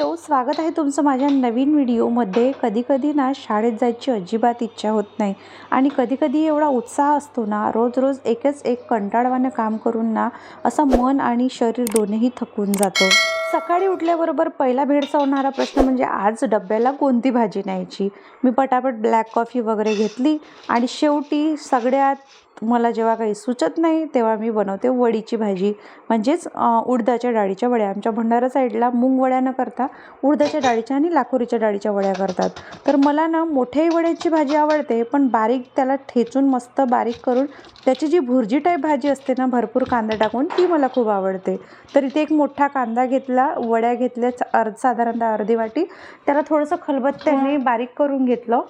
Hello स्वागत आहे तुमचं माझ्या नवीन व्हिडिओमध्ये. कधी कधी ना शाळेत जायची अजिबात इच्छा होत नाही आणि कधी कधी एवढा उत्साह असतो ना रोज रोज एकच एक कंटाळवानं काम करून ना असं मन आणि शरीर दोन्हीही थकून जातो. सकाळी उठल्याबरोबर पहिला भेडसावणारा प्रश्न म्हणजे आज डब्याला कोणती भाजी न्यायची? मी पटापट ब्लॅक कॉफी वगैरे घेतली आणि शेवटी सगळ्यात मला जेव्हा काही सुचत नाही तेव्हा मी बनवते वडीची भाजी. म्हणजेच उडदाच्या डाळीच्या वड्या. आमच्या भंडारा साईडला मूग वड्या न करता उडदाच्या डाळीच्या आणि लाखोरीच्या डाळीच्या वड्या करतात. तर मला ना मोठ्याही वड्याची भाजी आवडते पण बारीक त्याला ठेचून मस्त बारीक करून त्याची जी भुर्जी टाईप भाजी असते ना भरपूर कांदा टाकून ती मला खूप आवडते. तर इथे एक मोठा कांदा घेतला वड्या घेतल्या अर्ध साधारणतः अर्धी वाटी. त्याला थोडंसं खलबत्त्याने बारीक करून घेतलं.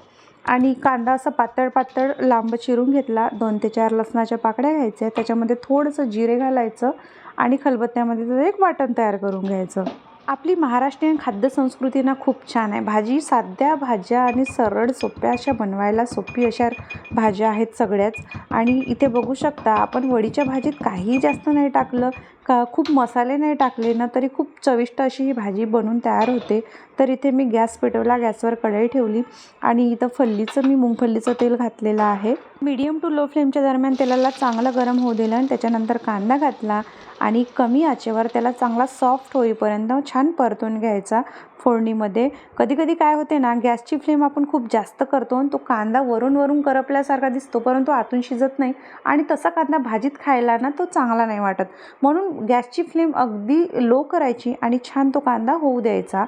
आणि कांदा असा पातळ पातळ लांब चिरून घेतला. दोन ते चार लसणाच्या पाकड्या घ्यायच्या. त्याच्यामध्ये थोडंसं जिरे घालायचं आणि खलबत्त्यामध्ये त्याचं एक वाटण तयार करून घ्यायचं. आपली महाराष्ट्रीयन खाद्यसंस्कृती ना खूप छान आहे. भाजी साध्या भाज्या आणि सरळ सोप्या अशा बनवायला सोपी अशा भाज्या आहेत सगळ्याच. आणि इथे बघू शकता आपण वडीच्या भाजीत काहीही जास्त नाही टाकलं का? खूप मसाले नाही टाकले ना तरी खूप चविष्ट अशी ही भाजी बनून तयार होते. तर इथे मी गॅस पेटवला गॅसवर कढई ठेवली आणि इथं फल्लीचं मी मुंगफल्लीचं तेल घातलेलं आहे. मीडियम टू लो फ्लेमच्या दरम्यान तेलाला चांगलं गरम होऊ दिलं आणि त्याच्यानंतर कांदा घातला आणि कमी आचेवर त्याला चांगला सॉफ्ट होईपर्यंत छान परतून घ्यायचा फोडणीमध्ये. कधी कधी काय होते ना गॅसची फ्लेम आपण खूप जास्त करतो आणि तो कांदा वरून वरून करपल्यासारखा दिसतो परंतु आतून शिजत नाही आणि तसा कांदा भाजीत खायला ना तो चांगला नाही वाटत. म्हणून गॅसची फ्लेम अगदी लो करायची आणि छान तो कांदा होऊ द्यायचा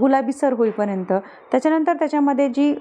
गुलाबीसर होईपर्यंत. त्याच्यानंतर त्याच्यामध्ये जी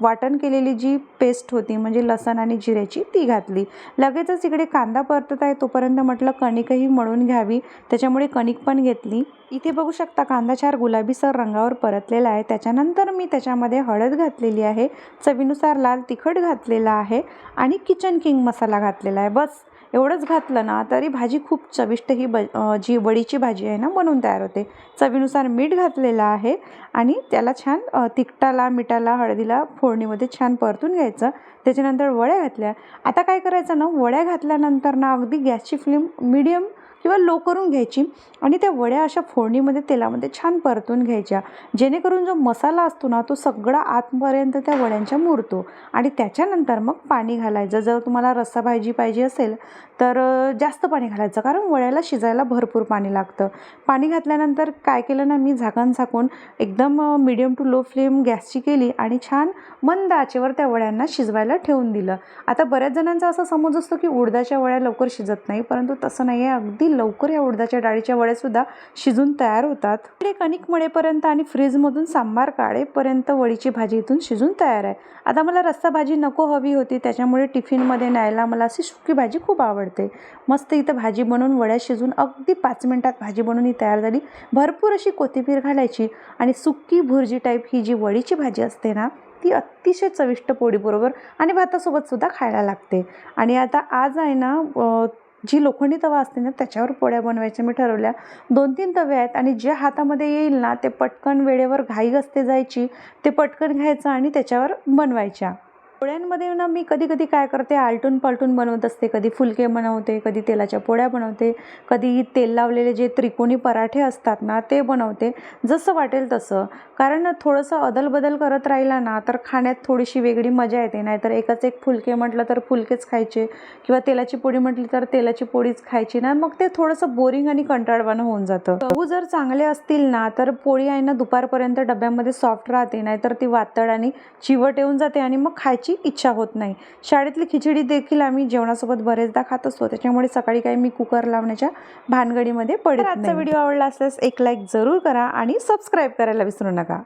वाटण केलेली जी पेस्ट होती म्हणजे लसण आणि जिऱ्याची ती घातली. लगेचच इकडे कांदा परतत आहे तोपर्यंत म्हटलं कणिकही मळून घ्यावी. त्याच्यामुळे कणिक पण घेतली. इथे बघू शकता कांदा चार गुलाबीसर रंगावर परतलेला आहे. त्याच्यानंतर मी त्याच्यामध्ये हळद घातलेली आहे. चवीनुसार लाल तिखट घातलेला आहे आणि किचन किंग मसाला घातलेला आहे. बस. एवढंच घातलं ना तरी भाजी खूप चविष्ट ही ब जी वडीची भाजी आहे ना बनवून तयार होते. चवीनुसार मीठ घातलेलं आहे आणि त्याला छान तिखटाला मिठाला हळदीला फोडणीमध्ये छान परतून घ्यायचं. त्याच्यानंतर वड्या घातल्या. आता काय करायचं ना वड्या घातल्यानंतर ना अगदी गॅसची फ्लेम मिडियम किंवा लो करून घ्यायची आणि त्या वड्या अशा फोडणीमध्ये तेलामध्ये छान परतून घ्यायच्या. जेणेकरून जो मसाला असतो ना तो सगळा आतपर्यंत त्या वड्यांच्या मुरतो आणि त्याच्यानंतर मग पाणी घालायचं. जर तुम्हाला रस्सा भाजी पाहिजे असेल तर जास्त पाणी घालायचं कारण वड्याला शिजायला भरपूर पाणी लागतं. पाणी घातल्यानंतर काय केलं ना मी झाकण झाकून एकदम मिडियम टू लो फ्लेम गॅसची केली आणि छान मंद आचेवर त्या वड्यांना शिजवायला ठेवून दिलं. आता बऱ्याच जणांचा असा समज असतो की उडदाच्या वड्या लवकर शिजत नाही परंतु तसं नाही आहे अगदी लवकर या उडदाच्या डाळीच्या वड्यासुद्धा शिजून तयार होतात. इकडे कणिक मळेपर्यंत आणि फ्रीजमधून सांबार काढेपर्यंत वडीची भाजी इथून शिजून तयार आहे. आता मला रस्सा भाजी नको हवी होती त्याच्यामुळे टिफिनमध्ये न्यायला मला अशी सुकी भाजी खूप आवडते. मस्त इथं भाजी बनवून वड्या शिजून अगदी पाच मिनटात भाजी बनवून ही तयार झाली. भरपूर अशी कोथिंबीर घालायची आणि सुक्की भुर्जी टाईप ही जी वडीची भाजी असते ना ती अतिशय चविष्ट पोळीबरोबर आणि भातासोबत सुद्धा खायला लागते. आणि आता आज आहे ना जी लोखंडी तवा असते ना त्याच्यावर पोळ्या बनवायच्या. मी ठरवल्या दोन तीन तवे आहेत आणि जे हातामध्ये येईल ना ते पटकन वेळेवर घाई असते जायची ते पटकन घ्यायचं आणि त्याच्यावर बनवायच्या. पोळ्यांमध्ये ना मी कधी कधी काय करते आलटून पालटून बनवत असते. कधी फुलके बनवते कधी तेलाच्या पोळ्या बनवते कधी तेल लावलेले जे त्रिकोणी पराठे असतात ना ते बनवते. जसं वाटेल तसं. कारण थोडंसं अदलबदल करत राहिला ना तर खाण्यात थोडीशी वेगळी मजा येते. नाहीतर एकच एक फुलके म्हटलं तर फुलकेच खायचे किंवा तेलाची पोळी म्हटली तर तेलाची पोळीच खायची ना मग ते थोडंसं बोरिंग आणि कंटाळवाणं होऊन जातं. गहू जर चांगले असतील ना तर पोळी आहे ना दुपारपर्यंत डब्यामध्ये सॉफ्ट राहते. नाहीतर ती वातड आणि चिवट येऊन जाते आणि मग खायची इच्छा होत नाही. शाळेतली खिचडी देखील आम्ही जेवणासोबत बरेचदा खात असतो. त्याच्यामुळे सकाळी काही मी कुकर लावण्याच्या भानगडीमध्ये पडत आजचा व्हिडिओ आवडला असल्यास एक लाईक जरूर करा आणि सबस्क्राईब करायला विसरू नका.